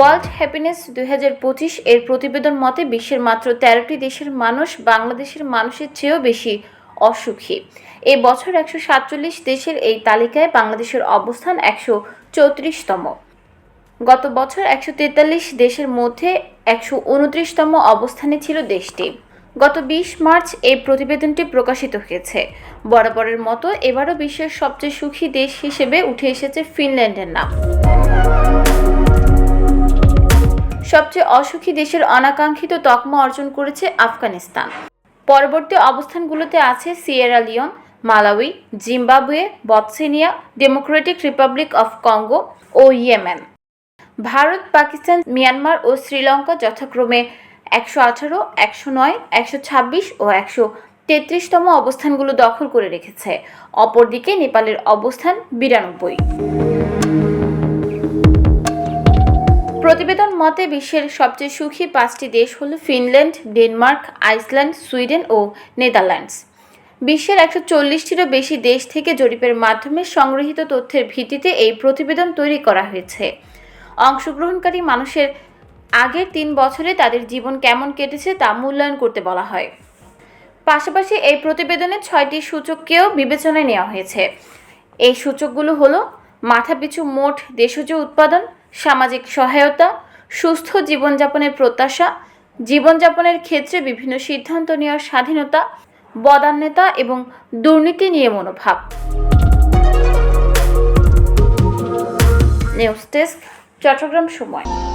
World happiness দুই হাজার পঁচিশ এর প্রতিবেদন মতে বিশ্বের মাত্র তেরোটি দেশের মানুষ বাংলাদেশের মানুষের চেয়েও বেশি অসুখী। এ বছর একশো সাতচল্লিশ দেশের এই তালিকায় বাংলাদেশের অবস্থান একশো চৌত্রিশতম। গত বছর একশো তেতাল্লিশ দেশের মধ্যে একশো উনত্রিশতম অবস্থানে ছিল দেশটি। গত বিশ মার্চ এই প্রতিবেদনটি প্রকাশিত হয়েছে। বরাবরের মতো এবারও বিশ্বের সবচেয়ে সুখী দেশ হিসেবে উঠে এসেছে ফিনল্যান্ডের নাম। সবচেয়ে অসুখী দেশের অনাকাঙ্ক্ষিত তকমা অর্জন করেছে আফগানিস্তান। পরবর্তী অবস্থানগুলোতে আছে Sierra Leone, Malawi, Zimbabwe Botswana Democratic Republic of Congo O Yemen. Bharat, Pakistan, Myanmar ও শ্রীলঙ্কা যথাক্রমে একশো আঠারো, একশো নয়, একশো ছাব্বিশ ও একশো তেত্রিশতম অবস্থানগুলো দখল করে রেখেছে। অপরদিকে নেপালের অবস্থান বিরানব্বই। প্রতিবেদন মতে, বিশ্বের সবচেয়ে সুখী পাঁচটি দেশ হল ফিনল্যান্ড, ডেনমার্ক, আইসল্যান্ড, সুইডেন ও নেদারল্যান্ডস। বিশ্বের একশো চল্লিশটিরও বেশি দেশ থেকে জরিপের মাধ্যমে সংগৃহীত তথ্যের ভিত্তিতে এই প্রতিবেদন তৈরি করা হয়েছে। অংশগ্রহণকারী মানুষের আগের তিন বছরে তাদের জীবন কেমন কেটেছে তা মূল্যায়ন করতে বলা হয়। পাশাপাশি এই প্রতিবেদনে ছয়টি সূচককেও বিবেচনায় নেওয়া হয়েছে। এই সূচকগুলো হলো, মাথাপিছু মোট দেশজ উৎপাদন সামাজিক সহায়তা, সুস্থ জীবনযাপনের প্রত্যাশা, জীবনযাপনের ক্ষেত্রে বিভিন্ন সিদ্ধান্ত নেওয়ার স্বাধীনতা, বদান্যতা এবং দুর্নীতি নিয়ে মনোভাব। নিউজ ডেস্ক, চট্টগ্রাম সময়।